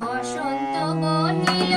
বসন্ত বহিল